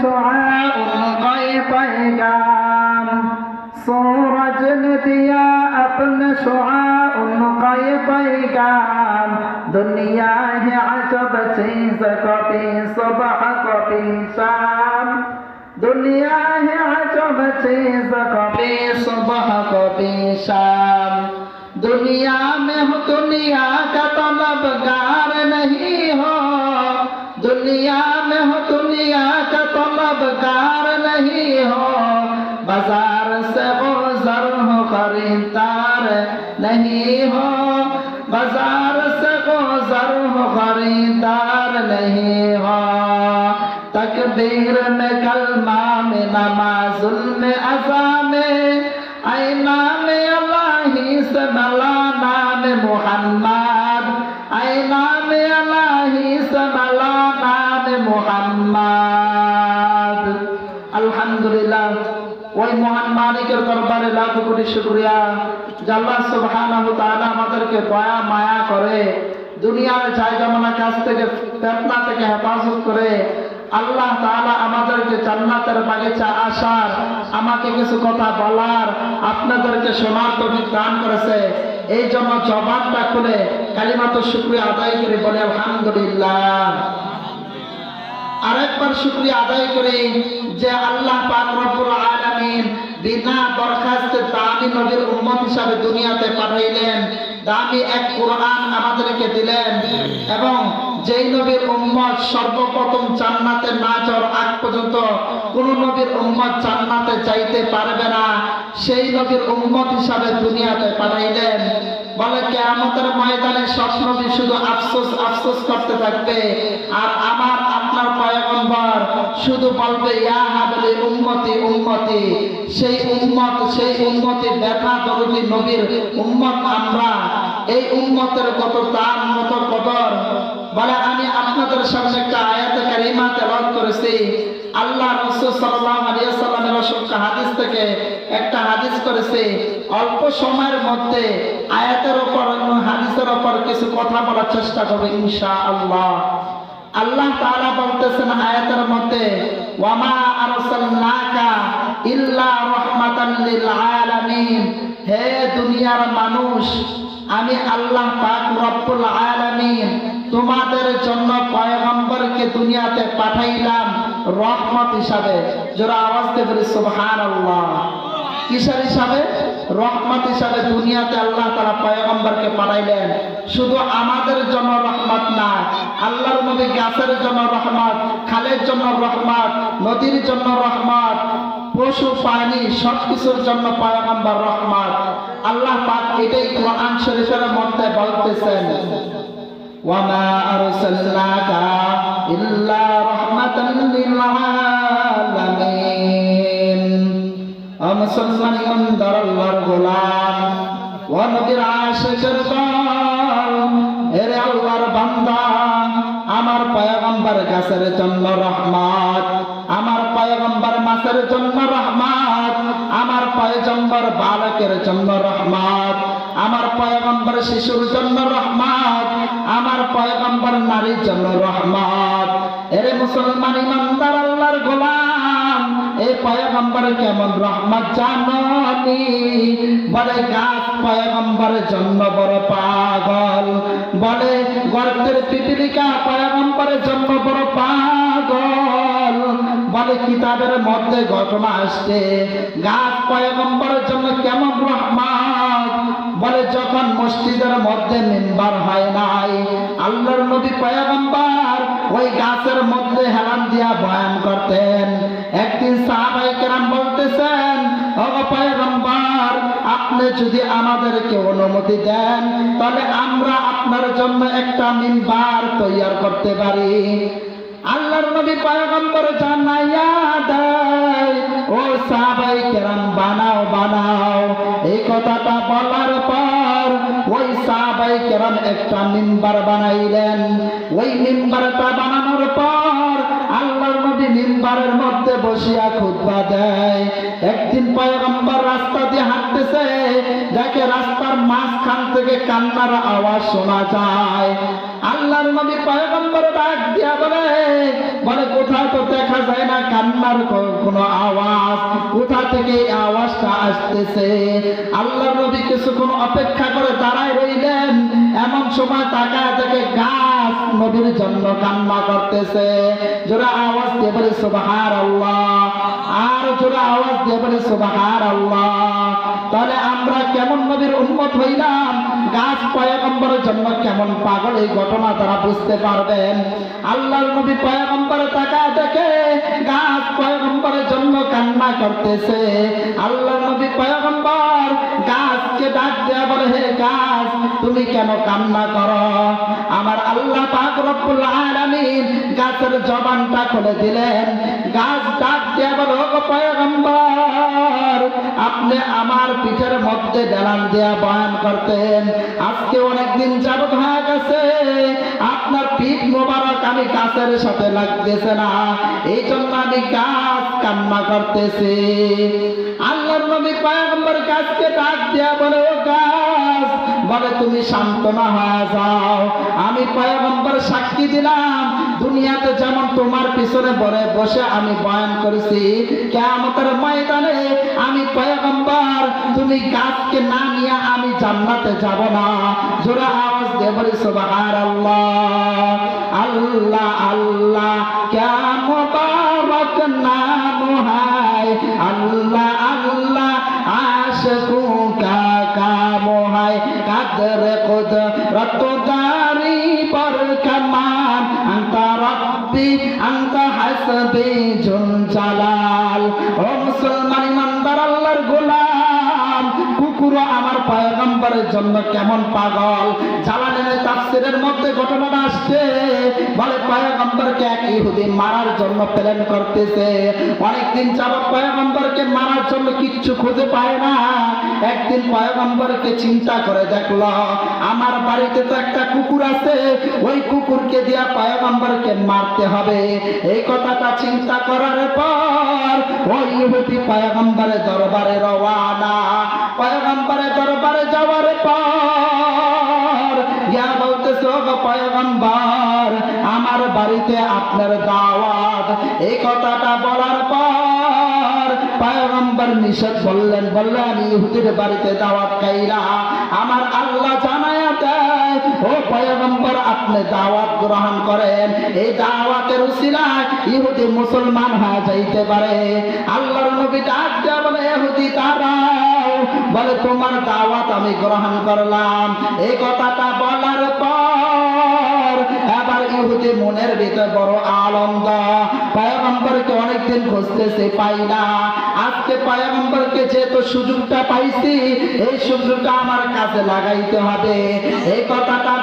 شعاع غيب پیغام سورج نے دیا اپنا شعاع غیب پیغام دنیا ہے عجب چیز کبھی صبح کبھی شام دنیا ہے عجب چیز کبھی صبح کبھی شام دنیا میں ہو دنیا کا طلبگار खरीदार नहीं हो। बाज़ार से गुजर हो, खरीदार नहीं हो। तकबीर में कलमा में नमाजुल में अजा में में अल्लाही লাখ কোটি শুকরিয়া সুবহানাহু তাআলা আমাদেরকে দয়া, মায়া করে দুনিয়ার জায়গামানা কাছ থেকে, ফেতনা থেকে হেফাজত করে আল্লাহ তাআলা আমাদেরকে জান্নাতের বাগিচা আসার, আমাকে কিছু কথা বলার, আপনাদেরকে শোনার তৌফিক দান করেছে। এই জন্য জবানটা খুলে কালিমাত শুকরিয়া আদায় করে বলে আলহামদুলিল্লাহ। আরেকবার শুক্রিয়া আদায় করি যে আল্লাহ পাক রব্বুল আলামিন বিনা দরখাস্তে দামি নবীর উম্মত হিসাবে দুনিয়াতে পাঠাইলেন। দামি এক কোরআন আমাদেরকে দিলেন। এবং যেই নবীর উম্মত সর্বপ্রথম জান্নাতে না যাওয়ার আগ পর্যন্ত কোন নবীর উম্মত জান্নাতে চাইতে পারবে না। সেই নবীর উম্মত হিসাবে দুনিয়াতে পাঠাইলেন। বলে কেয়ামতের ময়দানে সব নবী শুধু আফসোস আফসোস করতে থাকবে। আর আমার আপনার পয়গম্বর, শুধু বলবে ইয়া হাবলি উম্মতি উম্মতি। সেই উম্মত, সেই উম্মতি ব্যথা দরদি নবীর উম্মত আমরা। এই উম্মতের কত দাম কত কদর। বলে, আমি আপনাদের সামনে একটা আয়াতে কারিমা তেলাওয়াত করেছি। আল্লাহ রাসূল সাল্লাল্লাহু আলাইহি ওয়াসাল্লামের অসংখ্য হাদিস থেকে একটা হাদিস করেছে। অল্প সময়ের মধ্যে আয়াতের উপর, হাদিসের উপর কিছু কথা বলার চেষ্টা করবে, ইনশাআল্লাহ। আল্লাহ তাআলা বলতেছেন আয়াতের মধ্যে, ওয়ামা আরসালনাকা ইল্লা রাহমাতাল লিল আলামিন। হে দুনিয়ার মানুষ, আমি আল্লাহ পাক রব্বুল আলামিন তোমাদের জন্য পয়গম্বরকে দুনিয়াতে পাঠাইলাম রহমত হিসাবে। যারা আওয়াজ দিয়ে বলি সুবহানাল্লাহ। কিসের হিসাবে? রহমত হিসাবে দুনিয়াতে আল্লাহ তারা পয়গম্বরকে পাঠাইলেন। শুধু আমাদের জন্য রহমত না, আল্লাহর নবী গাছের জন্য রহমত, খালের জন্য রহমত, নদীর জন্য রহমত, পশু, প্রাণী সব কিছুর জন্য পয়গম্বর রহমত। আল্লাহ পাক এটাই কোরআন শরীফের মধ্যে বলতেছেন। ওয়ামা আরসালনাকা ইল্লা রাহমাতাল ও মুসলমান ইমানদার, আল্লাহর গোলাম। ও নবীর আশিকের দল, এরে আল্লাহর বান্দা। আমার পয়গম্বর গাছের জন্য রহমত, আমার পয়গম্বর মাছের জন্য রহমত, আমার পয়গম্বর বালকের জন্য রহমত, আমার পয়গম্বর শিশুর জন্য রহমত, আমার পয়গম্বর নারীর জন্য রহমত। এরে মুসলমান ইমানদার বলে কিতাবের মধ্যে ঘটনা আসছে। গাছ পয়গম্বরের জন্য কেমন রহমত? বলে, যখন মসজিদের মধ্যে মেম্বার হয় নাই, আল্লাহর নবী পয়গম্বর ওই গাছের মধ্যে হেলান দিয়া বয়ান করতেন। একদিন সাহাবাই কেরাম বলতেছেন আপনি যদি আমাদেরকে অনুমতি দেন, তাহলে আমরা আপনার জন্য একটা মিম্বার তৈয়ার করতে পারি। আল্লাহর নবী পয়গম্বর জানাইয়া দেয়, ও সাহাবাই কেরাম, বানাও বানাও। এই কথাটা বলার পর একদিন পয়গম্বর রাস্তা দিয়ে হাঁটতেছে দেখে রাস্তার মাঝখান থেকে কান্নার আওয়াজ শোনা যায়। আল্লাহর নবী পয়গম্বর ডাক দিয়া বলে বলে কোথাও তো দেখা যায় না কান্না কোথা থেকে আওয়াজটা আসতেছে? আল্লাহ নবী কিছুক্ষণ অপেক্ষা করে দাঁড়ায় রইলেন। এমন সময় তাকায় দেখে গাছ নবীর জন্য কান্না করতেছে। জোরে আওয়াজ দিয়ে বলে সুবহান আল্লাহ আর জোরে আওয়াজ দিয়ে বলে সুবহান আল্লাহ তাহলে আমরা কেমন নবীর উন্মত হইলাম? গাছ পয়গম্বরের জন্য কেমন পাগল এই ঘটনা তারা বুঝতে পারবেন। আল্লাহর নবী পয়গম্বরে তাকায় দেখে গাছ পয়গম্বরের জন্য কান্না করতেছে। আল্লাহর নবী পয়গম্বর, গাছকে ডাক দেয়া বলে, হে গাছ, তুমি কেন কান্না করো? আমার আল্লাহ পাক রব্বুল আলামিন গাছের জবানটা খুলে দিলেন। গাছ ডাক দেয়া বলে, ও পয়গম্বর আপনি আমার পিঠের মধ্যে ডেলান দেয়া বয়ান করতেন। আজকে অনেকদিন যাবত হয়ে গেছে। আপনার পিঠ মোবারক আমি গাছের সাথে লাগতেছে না। এই জন্য আমি গাছ কান্না করতেছি। আল্লাহর নবী পয়গম্বর গাছকে ডাক দেয়া বলে, ও গাছ, বলে, তুমি সান্ত্বনা হয়ে যাও। আমি পয়গম্বর সাক্ষী দিলাম। দুনিয়াতে যেমন তোমার পিছনে বলে বসে আমি বয়ান করেছি কেমতের ময়দানে আমি পয়গম্বর, তুমি গাছকে না নিয়ে আমি জান্নাতে যাব না। জোরা আওয়াজ দেবরি সুবহানাল্লাহ। আল্লাহ আল্লাহ। পয়গম্বরের জন্য কেমন পাগল? জালালের তাফসিরের মধ্যে ঘটনাটা আসছে। বলে পয়গম্বরকে এক ইহুদি মারার জন্য প্ল্যান করতেছে। অনেকদিন যাবত পয়গম্বরকে মারার জন্য কিচ্ছু খুঁজে পায় না। একদিন পয়গম্বরকে চিন্তা করে দেখল, আমার বাড়িতে তো একটা কুকুর আছে। ওই কুকুরকে দিয়া পয়গম্বরকে মারতে হবে। এই কথাটা চিন্তা করার পর ওই ইহুদি পয়গম্বরের দরবারে রওয়ানা বাড়িতে আপনার দাওয়াত। এই কথাটা বলার পর পয়গম্বর নিষেধ বললেন বললেন আমি ইহুদির বাড়িতে দাওয়াত খাইলা আমার আল্লাহ জানায় দেয়। ও পয়গম্বর, আপনি দাওয়াত গ্রহণ করেন। এই দাওয়াতের উসিলায় ইহুদি মুসলমান হয়ে যাইতে পারে। আল্লাহর নবী ডাক দেয়া বলে, ইহুদি দাঁড়াও বলে, তোমার দাওয়াত আমি গ্রহণ করলাম। এই কথাটা পর এবার ইহুদি মনের ভেতর বড় আনন্দ। পায়গম্বরকে অনেকদিন খুঁজতেছে পাই না। আজকে পায়গম্বরকে যেহেতু সুযোগটা পাইছি, এই সুযোগটা আমার কাছে লাগাইতে হবে। এই কথাটা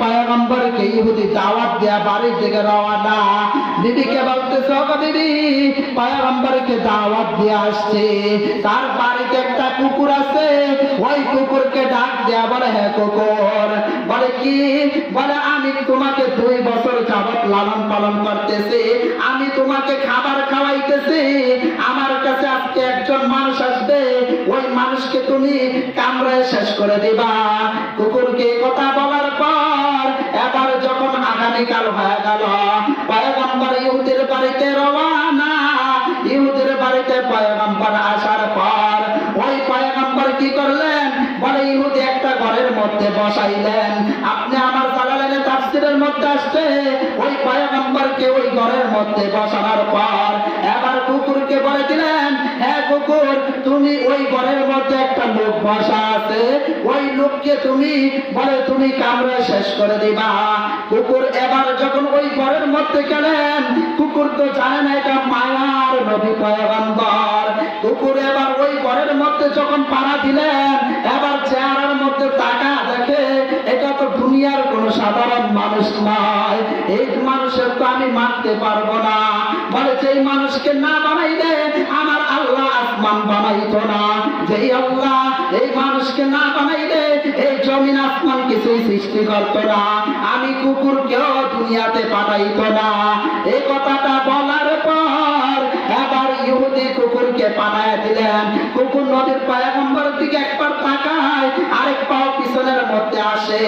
পয়গম্বরকে ইহুদি দাওয়াত দেয়া বাড়ির দিকে রওয়ানা গো বিবি পয়গম্বরকে দাওয়াত আসছে। তার বাড়িতে একটা কুকুর আছে, ওই কুকুরকে ডাক দেয়া বলে হ্যাঁ কুকুর, বলে কি? বলে, আমি তোমাকে দুই বছর যাবত লালন পালন করতেছি। আমি তোমাকে খাবার খাওয়াইতেছি। আমার কাছে আজকে একজন মানুষ আসবে। ওই মানুষকে তুমি কামড়ায় শেষ করে দিবা। কুকুরকে কথা এবার আগামীকাল হয়ে গেল। পয়গম্বর ইহুদের বাড়িতে রওয়ানা ইহুদের বাড়িতে পয়গম্বর আসার পর ওই পয়গম্বর কি করলেন? বলে, ইহুদি একটা ঘরের মধ্যে বসাইলেন। আপনি আমার জালালের তাফসিরের মধ্যে আসছে ওই পয়গম্বরকে ওই ঘরের মধ্যে বসানোর পর এবার কুকুরকে বলে দিলেন হ্যাঁ কুকুর, তুমি ওই ঘরের মধ্যে একটা লোক বসা আছে। ওই লোককে তুমি বলে, তুমি কামড়ে শেষ করে দিবা। কুকুর এবার যখন ওই ঘরের মধ্যে গেলেন, কুকুর তো জানে না এটা মায়ার নবী পয়গম্বর। কুকুর এবার ওই ঘরের মধ্যে যখন পাড়া দিলেন, এবার চেহারার মধ্যে টাকা দেখে সাধারণ মানুষ নয়। এই মানুষের তো আমি মারতে পারব না। বলে, যেই মানুষকে না বানাইলে আমার আল্লাহ আসমান বানাইতো না। যেই আল্লাহ এই মানুষকে না বানাইলে এই জমিন আসমান কিছুই সৃষ্টি করতো না। আমি কুকুরকেও দুনিয়াতে পাঠাইতো না। এই কথাটা বলার পর এবার ইহুদি কুকুরকে পাঠায় দিলেন। কুকুর নদীর পয়গম্বর দিকে আসে।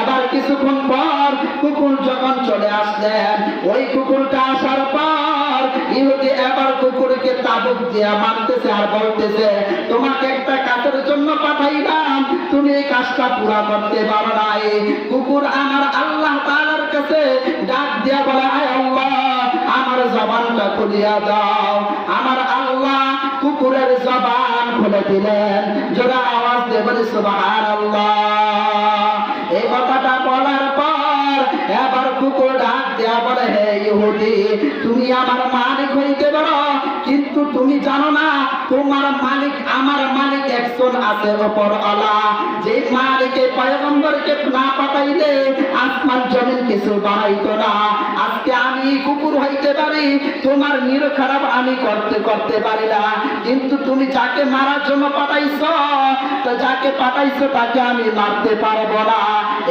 এবার কিছুক্ষণ পর কুকুর যখন চলে আসলেন ওই কুকুরটা আসার পর ইহুদি এবার কুকুরকে তাবুক দিয়া মারতেছে আর বলতেছে, তোমাকে একটা কাজের জন্য পাঠাইলাম। তুমি এই কাজটা পুরা করতে পারো নাই। কুকুর আমার আল্লাহ তাআলার কাছে ডাক দিয়া বলে, আয় আল্লাহ, আমার জবানটা খুলিয়া দাও। আমার আল্লাহ কুকুরের জবান খুলে দিলেন। জোরে আওয়াজ দিয়ে বলি, সুবহানাল্লাহ। কুকুর ডাক দেয়া বলে, হে ইহুদি, তুমি আমার মালিক হইতে পারো, কিন্তু তুমি জানো না, তোমার মালিক আমার মালিক একজন আছে ওপর আলা যে মালিকে, পয়গম্বরকে না পাঠাইলে আসমান জমিন কিছু বানাইতো না। আজকে আমি কুকুর হইতে পারি, তোমার নির খারাপ আমি করতে করতে পারি না। কিন্তু তুমি যাকে মারার জন্য পাঠাইছো, তো যাকে পাঠাইছো তাকে আমি মারতে পারব না।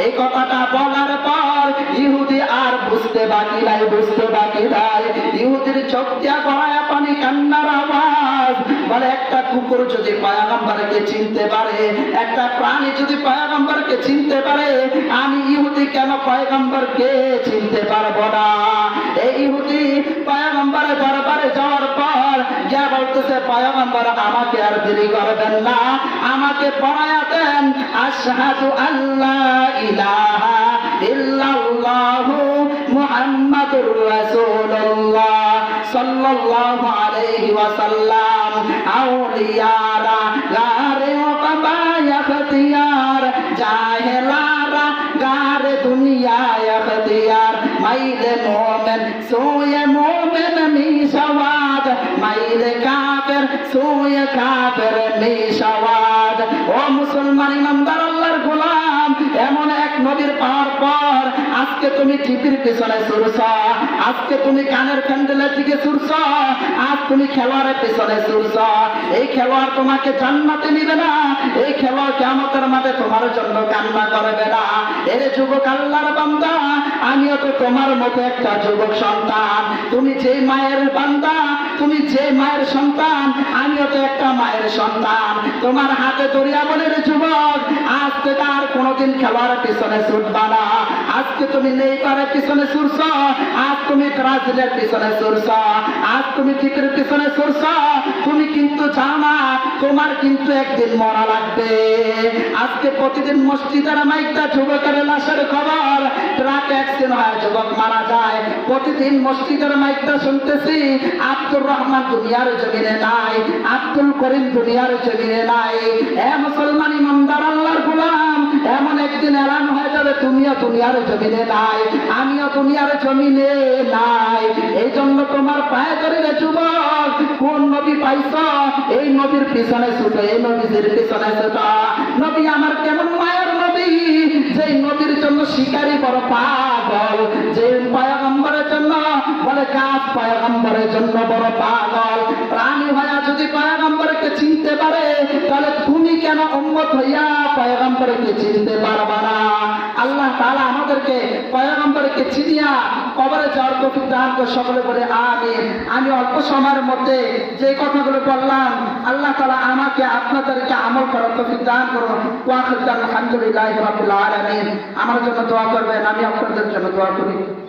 এই কথাটা বলার পর ইহুদি আর বুঝতে বাকি নাই, বুঝতে বাকি নাই। ইহুদির চোখ দিয়া গড়ায় পানি, কান্নার আওয়াজ। বলে, একটা কুকুর যদি পয়াগম্বরকে চিনতে পারে, একটা প্রাণী যদি পয়াগম্বরকে চিনতে পারে, আমি ইহুদি কেন পয়গম্বরকে চিনতে পারব না? পয়গম্বর আমাকে আর দেরি করবেন না। আমাকে পড়ায়া দেন, আশহাদু আল্লাহ ইলাহা ইল্লাল্লাহু মুহাম্মাদুর রাসূলুল্লাহ সাল্লাল্লাহু আলাইহি ওয়াসাল্লাম। আউলিয়ারা মুসলমান ইমানদার আল্লাহর গোলাম এমন এক নদীর পাহাড় আজকে তুমি টিপির পিছনে ছুটছ আজকে তুমি কানের ক্যান্ডেলের দিকে ছুটছ আজ তুমি খেলোয়াড়ের পিছনে ছুটছ এই খেলোয়াড় তোমাকে জান্নাতে নিবে না, এই খেলোয়াড় কেমতের মাঠে তোমার জন্য কান্না করবে না। এর যুবক আল্লাহর বান্দা, আমিও তো তোমার মতো একটা যুবক সন্তান। তুমি যে মায়ের বান্দা, তুমি যে মায়ের সন্তান, আমিও তো একটা মায়ের সন্তান। তোমার হাতে দরিয়া বলের যুবক, আজ থেকে আর কোনোদিন খেলোয়াড়ের পিছনে ছুটবা না। আজকে তুমি নেই পারের পিছনে ছুটছ আজ তুমি ব্রাজিলের পিছনে ছুটছ আজ তুমি টিকের পিছনে ছুটছ তুমি কিন্তু জানো না তোমার কিন্তু একদিন মরা লাগবে। আজকে প্রতিদিন মসজিদের মাইকটা যুবকের লাশের খবর, ট্রাক অ্যাক্সিডেন্ট হয়, যুবক মারা যায়। প্রতিদিন মসজিদের মাইকটা শুনতেছি, আব্দুর রহমান দুনিয়ার জমিনে নাই, আব্দুল করিম দুনিয়ার জমিনে নাই। এ মুসলমান তুমিও দুনিয়ার জমিনে নাই, আমিও দুনিয়ার জমিনে নাই। এই জন্য তোমার পায়ে ধরে রে যুবক, কোন নবী পাইছ? এই নবীর পিছনে ছুটো, এই নবীজির পিছনে ছুটো। নবী আমার কেমন মায়ের নবী? যেই নবীর জন্য শিকারী বড় পাগল যে পয়গম্বরের জন্য বলে গাছ পয়গম্বরের জন্য বড় পাগল। চিনতে পারে, তাহলে তুমি কেন উম্মত হইয়া পয়গম্বরকে চিনতে পারবা না? আল্লাহ তাআলা আমাদেরকে পয়গম্বরকে চিনিয়া কবরে যাওয়ার তৌফিক দান সকলে বলে, আমিন। আমি অল্প সময়ের মধ্যে যে কথাগুলো বললাম, আল্লাহ তাআলা আমাকে আপনাদেরকে আমল করার তৌফিক দান করুন। ওয়া আলহামদুলিল্লাহি রাব্বিল আলামিন। আমার জন্য দোয়া করবেন, আমি আপনাদের জন্য দোয়া করি।